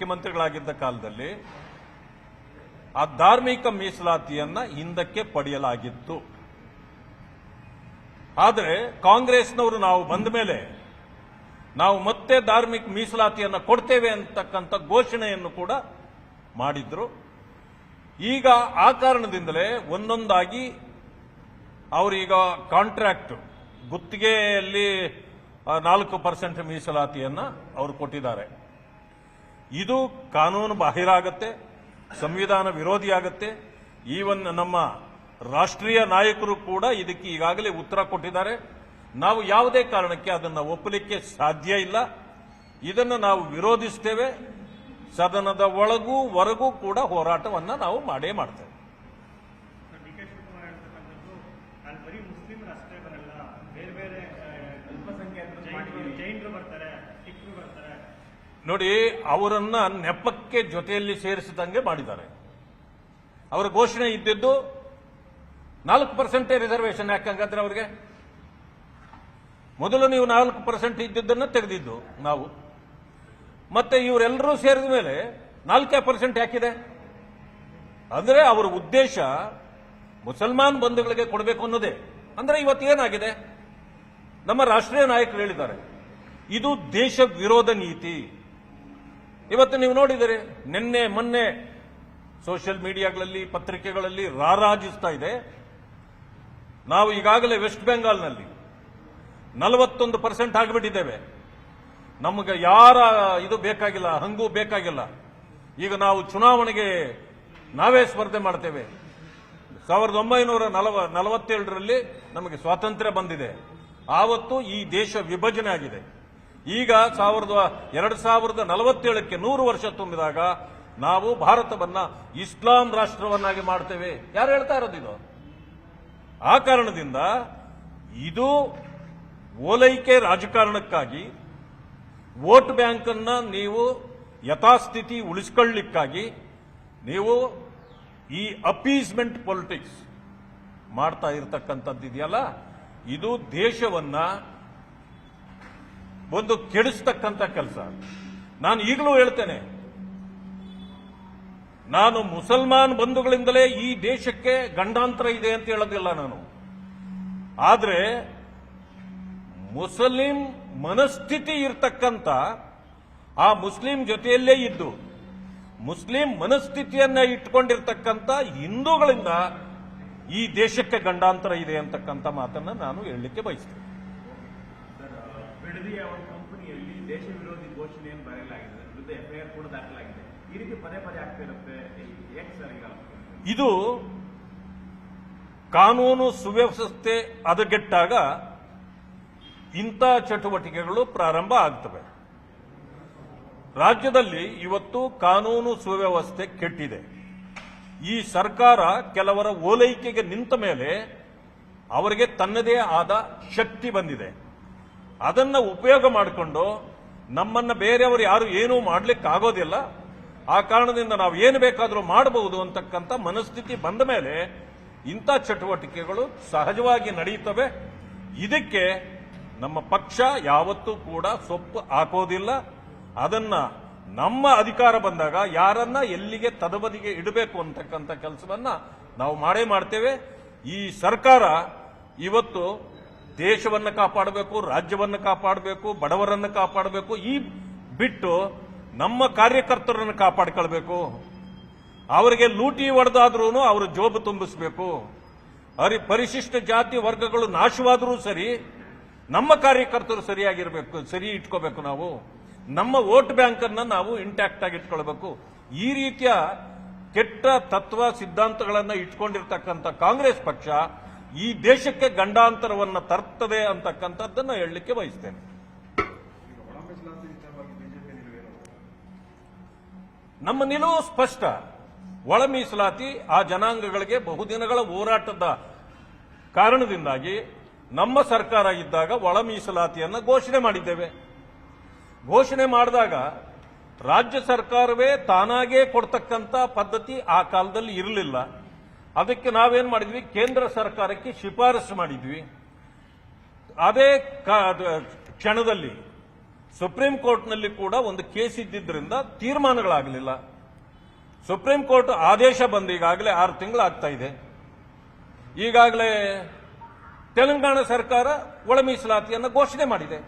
ಮುಖ್ಯಮಂತ್ರಿಗಳಾಗಿದ್ದ ಕಾಲದಲ್ಲಿ ಆ ಧಾರ್ಮಿಕ ಮೀಸಲಾತಿಯನ್ನ ಹಿಂದಕ್ಕೆ ಪಡೆಯಲಾಗಿತ್ತು. ಆದರೆ ಕಾಂಗ್ರೆಸ್ನವರು ನಾವು ಬಂದ ಮೇಲೆ ನಾವು ಮತ್ತೆ ಧಾರ್ಮಿಕ ಮೀಸಲಾತಿಯನ್ನ ಕೊಡ್ತೇವೆ ಅಂತಕ್ಕಂಥ ಘೋಷಣೆಯನ್ನು ಕೂಡ ಮಾಡಿದ್ರು. ಈಗ ಆ ಕಾರಣದಿಂದಲೇ ಒಂದೊಂದಾಗಿ ಅವರೀಗ ಕಾಂಟ್ರಾಕ್ಟ್ ಗುತ್ತಿಗೆಯಲ್ಲಿ ನಾಲ್ಕು ಪರ್ಸೆಂಟ್ ಮೀಸಲಾತಿಯನ್ನ ಅವರು ಕೊಟ್ಟಿದ್ದಾರೆ. ಇದು ಕಾನೂನು ಬಾಹಿರಾಗತ್ತೆ ಸಂವಿಧಾನ ವಿರೋಧಿಯಾಗತ್ತೆ. ಈವನ್ ನಮ್ಮ ರಾಷ್ಟ್ರೀಯ ನಾಯಕರು ಕೂಡ ಇದಕ್ಕೆ ಈಗಾಗಲೇ ಉತ್ತರ ಕೊಟ್ಟಿದ್ದಾರೆ. ನಾವು ಯಾವುದೇ ಕಾರಣಕ್ಕೆ ಅದನ್ನು ಒಪ್ಪಲಿಕ್ಕೆ ಸಾಧ್ಯ ಇಲ್ಲ. ಇದನ್ನು ನಾವು ವಿರೋಧಿಸ್ತೇವೆ. ಸದನದ ಒಳಗೂ ಹೊರಗೂ ಕೂಡ ಹೋರಾಟವನ್ನು ನಾವು ಮಾಡೇ ಮಾಡ್ತೇವೆ. ಜೈನರು ಬರ್ತಾರೆ ಸಿಖ್ರು ಬರ್ತಾರೆ ನೋಡಿ, ಅವರನ್ನ ನೆಪಕ್ಕೆ ಜೊತೆಯಲ್ಲಿ ಸೇರಿಸಿದಂಗೆ ಮಾಡಿದ್ದಾರೆ. ಅವರ ಘೋಷಣೆ ಇದ್ದಿದ್ದು, ನಾಲ್ಕು ಪರ್ಸೆಂಟೇ ರಿಸರ್ವೇಷನ್ ಯಾಕಂಗಾದ್ರೆ ಅವರಿಗೆ? ಮೊದಲು ನೀವು ನಾಲ್ಕು ಪರ್ಸೆಂಟ್ ಇದ್ದಿದ್ದನ್ನು ತೆಗೆದಿದ್ದು ನಾವು. ಮತ್ತೆ ಇವರೆಲ್ಲರೂ ಸೇರಿದ ಮೇಲೆ ನಾಲ್ಕೇ ಪರ್ಸೆಂಟ್ ಯಾಕಿದೆ? ಅಂದ್ರೆ ಅವರ ಉದ್ದೇಶ ಮುಸಲ್ಮಾನ್ ಬಂಧುಗಳಿಗೆ ಕೊಡಬೇಕು ಅನ್ನೋದೇ. ಅಂದ್ರೆ ಇವತ್ತು ಏನಾಗಿದೆ? ನಮ್ಮ ರಾಷ್ಟ್ರೀಯ ನಾಯಕರು ಹೇಳಿದ್ದಾರೆ, ಇದು ದೇಶ ವಿರೋಧ ನೀತಿ. ಇವತ್ತು ನೀವು ನೋಡಿದರೆ ನಿನ್ನೆ, ಮೊನ್ನೆ ಸೋಷಿಯಲ್ ಮೀಡಿಯಾಗಳಲ್ಲಿ ಪತ್ರಿಕೆಗಳಲ್ಲಿ ರಾರಾಜಿಸ್ತಾ ಇದೆ. ನಾವು ಈಗಾಗಲೇ ವೆಸ್ಟ್ ಬೆಂಗಾಲ್ನಲ್ಲಿ ನಲವತ್ತೊಂದು ಪರ್ಸೆಂಟ್ ಆಗಿಬಿಟ್ಟಿದ್ದೇವೆ. ನಮಗೆ ಯಾರ ಇದು ಬೇಕಾಗಿಲ್ಲ, ಹಂಗೂ ಬೇಕಾಗಿಲ್ಲ. ಈಗ ನಾವು ಚುನಾವಣೆಗೆ ನಾವೇ ಸ್ಪರ್ಧೆ ಮಾಡ್ತೇವೆ. ಸಾವಿರದ ಒಂಬೈನೂರ ನಲವ, ನಲವತ್ತೇಳರಲ್ಲಿ ನಮಗೆ ಸ್ವಾತಂತ್ರ್ಯ ಬಂದಿದೆ. ಆವತ್ತು ಈ ದೇಶ ವಿಭಜನೆ ಆಗಿದೆ. ಈಗ ಸಾವಿರದ ಎರಡು ಸಾವಿರದ ನಲವತ್ತೇಳಕ್ಕೆ ನೂರು ವರ್ಷ ತುಂಬಿದಾಗ ನಾವು ಭಾರತವನ್ನ ಇಸ್ಲಾಂ ರಾಷ್ಟ್ರವನ್ನಾಗಿ ಮಾಡ್ತೇವೆ. ಯಾರು ಹೇಳ್ತಾ ಇರೋದು ಆ ಕಾರಣದಿಂದ ಇದು ಓಲೈಕೆ ರಾಜಕಾರಣಕ್ಕಾಗಿ, ವೋಟ್ ಬ್ಯಾಂಕ್ ಅನ್ನ ನೀವು ಯಥಾಸ್ಥಿತಿ ಉಳಿಸ್ಕೊಳ್ಳಿಕ್ಕಾಗಿ ನೀವು ಈ ಅಪೀಸ್ಮೆಂಟ್ ಪೊಲಿಟಿಕ್ಸ್ ಮಾಡ್ತಾ ಇರತಕ್ಕಂಥದ್ದು ಇದೆಯಲ್ಲ ಇದು ದೇಶವನ್ನ ಒಂದು ಕೆಡಿಸ್ತಕ್ಕಂಥ ಕೆಲಸ. ನಾನು ಈಗಲೂ ಹೇಳ್ತೇನೆ. ನಾನು ಮುಸಲ್ಮಾನ್ ಬಂಧುಗಳಿಂದಲೇ ಈ ದೇಶಕ್ಕೆ ಗಂಡಾಂತರ ಇದೆ ಅಂತ ಹೇಳೋದಿಲ್ಲ ನಾನು. ಆದರೆ ಮುಸ್ಲಿಂ ಮನಸ್ಥಿತಿ ಇರ್ತಕ್ಕಂಥ ಆ ಮುಸ್ಲಿಂ ಜೊತೆಯಲ್ಲೇ ಇದ್ದು, ಮುಸ್ಲಿಂ ಮನಸ್ಥಿತಿಯನ್ನ ಇಟ್ಕೊಂಡಿರ್ತಕ್ಕಂಥ ಹಿಂದೂಗಳಿಂದ ಈ ದೇಶಕ್ಕೆ ಗಂಡಾಂತರ ಇದೆ ಅಂತಕ್ಕಂಥ ಮಾತನ್ನ ನಾನು ಹೇಳಲಿಕ್ಕೆ ಬಯಸ್ತೇನೆ. ಬಿಡದಿಯ ಅವರ ಕಂಪನಿಯಲ್ಲಿ ದೇಶ ವಿರೋಧಿ ಘೋಷಣೆಯನ್ನು ಬರೆಯಲಾಗಿದೆ. ವಿರುದ್ಧ ಎಫ್ಐಆರ್ ಕೂಡ ದಾಖಲಾಗಿದೆ. ಈ ರೀತಿ ಪದೇ ಪದೇ ಆಗ್ತಾ ಇರುತ್ತೆ. ಇದು ಕಾನೂನು ಸುವ್ಯವಸ್ಥೆ ಹದಗೆಟ್ಟಾಗ ಇಂಥ ಚಟುವಟಿಕೆಗಳು ಪ್ರಾರಂಭ ಆಗ್ತವೆ. ರಾಜ್ಯದಲ್ಲಿ ಇವತ್ತು ಕಾನೂನು ಸುವ್ಯವಸ್ಥೆ ಕೆಟ್ಟಿದೆ. ಈ ಸರ್ಕಾರ ಕೆಲವರ ಓಲೈಕೆಗೆ ನಿಂತ ಮೇಲೆ ಅವರಿಗೆ ತನ್ನದೇ ಆದ ಶಕ್ತಿ ಬಂದಿದೆ. ಅದನ್ನ ಉಪಯೋಗ ಮಾಡಿಕೊಂಡು ನಮ್ಮನ್ನ ಬೇರೆಯವರು ಯಾರು ಏನೂ ಮಾಡ್ಲಿಕ್ಕೆ ಆಗೋದಿಲ್ಲ ಆ ಕಾರಣದಿಂದ ನಾವು ಏನು ಬೇಕಾದರೂ ಮಾಡಬಹುದು ಅಂತಕ್ಕಂಥ ಮನಸ್ಥಿತಿ ಬಂದ ಮೇಲೆ ಇಂಥ ಚಟುವಟಿಕೆಗಳು ಸಹಜವಾಗಿ ನಡೆಯುತ್ತವೆ ಇದಕ್ಕೆ ನಮ್ಮ ಪಕ್ಷ ಯಾವತ್ತೂ ಕೂಡ ಸೊಪ್ಪು ಹಾಕೋದಿಲ್ಲ. ಅದನ್ನ ನಮ್ಮ ಅಧಿಕಾರ ಬಂದಾಗ ಯಾರನ್ನ ಎಲ್ಲಿಗೆ ತದಬದಿಗೆ ಇಡಬೇಕು ಅಂತಕ್ಕಂಥ ಕೆಲಸವನ್ನ ನಾವು ಮಾಡೇ ಮಾಡ್ತೇವೆ. ಈ ಸರ್ಕಾರ ಇವತ್ತು ದೇಶವನ್ನ ಕಾಪಾಡಬೇಕು, ರಾಜ್ಯವನ್ನ ಕಾಪಾಡಬೇಕು, ಬಡವರನ್ನ ಕಾಪಾಡಬೇಕು, ಈ ಬಿಟ್ಟು ನಮ್ಮ ಕಾರ್ಯಕರ್ತರನ್ನು ಕಾಪಾಡ್ಕೊಳ್ಬೇಕು. ಅವರಿಗೆ ಲೂಟಿ ಹೊಡೆದಾದ್ರೂ ಅವರು ಜೋಬು ತುಂಬಿಸಬೇಕು. ಅರಿ ಪರಿಶಿಷ್ಟ ಜಾತಿ ವರ್ಗಗಳು ನಾಶವಾದರೂ ಸರಿ, ನಮ್ಮ ಕಾರ್ಯಕರ್ತರು ಸರಿಯಾಗಿರಬೇಕು, ಸರಿ ಇಟ್ಕೋಬೇಕು ನಾವು. ನಮ್ಮ ವೋಟ್ ಬ್ಯಾಂಕ್ ನಾವು ಇಂಟ್ಯಾಕ್ಟ್ ಆಗಿ ಇಟ್ಕೊಳ್ಬೇಕು. ಈ ರೀತಿಯ ಕೆಟ್ಟ ತತ್ವ ಸಿದ್ಧಾಂತಗಳನ್ನು ಇಟ್ಕೊಂಡಿರ್ತಕ್ಕಂಥ ಕಾಂಗ್ರೆಸ್ ಪಕ್ಷ ಈ ದೇಶಕ್ಕೆ ಗಂಡಾಂತರವನ್ನು ತರ್ತದೆ ಅಂತಕ್ಕಂಥದ್ದನ್ನು ಹೇಳಲಿಕ್ಕೆ ಬಯಸ್ತೇನೆ. ನಮ್ಮ ನಿಲುವು ಸ್ಪಷ್ಟ. ಒಳ ಮೀಸಲಾತಿ ಆ ಜನಾಂಗಗಳಿಗೆ ಬಹುದಿನಗಳ ಹೋರಾಟದ ಕಾರಣದಿಂದಾಗಿ ನಮ್ಮ ಸರ್ಕಾರ ಇದ್ದಾಗ ಒಳ ಮೀಸಲಾತಿಯನ್ನು ಘೋಷಣೆ ಮಾಡಿದ್ದೇವೆ. ಘೋಷಣೆ ಮಾಡಿದಾಗ ರಾಜ್ಯ ಸರ್ಕಾರವೇ ತಾನಾಗೇ ಕೊಡ್ತಕ್ಕಂಥ ಪದ್ಧತಿ ಆ ಕಾಲದಲ್ಲಿ ಇರಲಿಲ್ಲ. ಅದಕ್ಕೆ ನಾವೇನ್ ಮಾಡಿದ್ವಿ? ಕೇಂದ್ರ ಸರ್ಕಾರಕ್ಕೆ ಶಿಫಾರಸು ಮಾಡಿದ್ವಿ. ಅದೇ ಕ್ಷಣದಲ್ಲಿ ಸುಪ್ರೀಂ ಕೋರ್ಟ್ನಲ್ಲಿ ಕೂಡ ಒಂದು ಕೇಸ್ ಇದ್ದಿದ್ದರಿಂದ ತೀರ್ಮಾನಗಳಾಗಲಿಲ್ಲ. ಸುಪ್ರೀಂ ಕೋರ್ಟ್ ಆದೇಶ ಬಂದ ಈಗಾಗಲೇ ಆರು ತಿಂಗಳಾಗ್ತಾ ಇದೆ. ಈಗಾಗಲೇ ತೆಲಂಗಾಣ ಸರ್ಕಾರ ಒಳ ಮೀಸಲಾತಿಯನ್ನು ಘೋಷಣೆ ಮಾಡಿದೆ.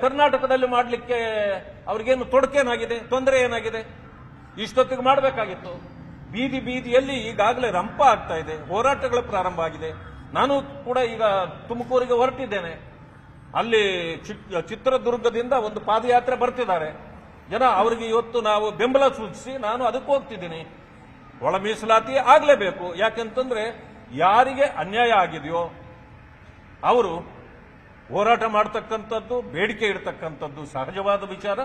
ಕರ್ನಾಟಕದಲ್ಲಿ ಮಾಡಲಿಕ್ಕೆ ಅವ್ರಿಗೇನು ತೊಡಕೇನಾಗಿದೆ? ತೊಂದರೆ ಏನಾಗಿದೆ? ಇಷ್ಟೊತ್ತಿಗೆ ಮಾಡಬೇಕಾಗಿತ್ತು. ಬೀದಿ ಬೀದಿಯಲ್ಲಿ ಈಗಾಗಲೇ ರಂಪ ಆಗ್ತಾ ಇದೆ. ಹೋರಾಟಗಳು ಪ್ರಾರಂಭ ಆಗಿದೆ. ನಾನು ಕೂಡ ಈಗ ತುಮಕೂರಿಗೆ ಹೊರಟಿದ್ದೇನೆ. ಅಲ್ಲಿ ಚಿತ್- ಚಿತ್ರದುರ್ಗದಿಂದ ಒಂದು ಪಾದಯಾತ್ರೆ ಬರ್ತಿದ್ದಾರೆ. ಜನ ಅವರಿಗೆ ಇವತ್ತು ನಾವು ಬೆಂಬಲ ಸೂಚಿಸಿ ನಾನು ಅದಕ್ಕೆ ಹೋಗ್ತಿದ್ದೀನಿ. ಒಳ ಮೀಸಲಾತಿ ಆಗಲೇಬೇಕು. ಯಾಕೆಂತಂದ್ರೆ ಯಾರಿಗೆ ಅನ್ಯಾಯ ಆಗಿದೆಯೋ ಅವರು ಹೋರಾಟ ಮಾಡ್ತಕ್ಕಂಥದ್ದು, ಬೇಡಿಕೆ ಇಡ್ತಕ್ಕಂಥದ್ದು ಸಹಜವಾದ ವಿಚಾರ.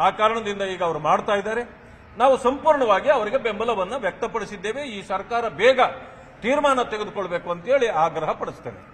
ಆ ಕಾರಣದಿಂದ ಈಗ ಅವರು ಮಾಡ್ತಾ ಇದ್ದಾರೆ. ನಾವು ಸಂಪೂರ್ಣವಾಗಿ ಅವರಿಗೆ ಬೆಂಬಲವನ್ನು ವ್ಯಕ್ತಪಡಿಸಿದ್ದೇವೆ. ಈ ಸರ್ಕಾರ ಬೇಗ ತೀರ್ಮಾನ ತೆಗೆದುಕೊಳ್ಬೇಕು ಅಂತೇಳಿ ಆಗ್ರಹ ಪಡಿಸ್ತೇನೆ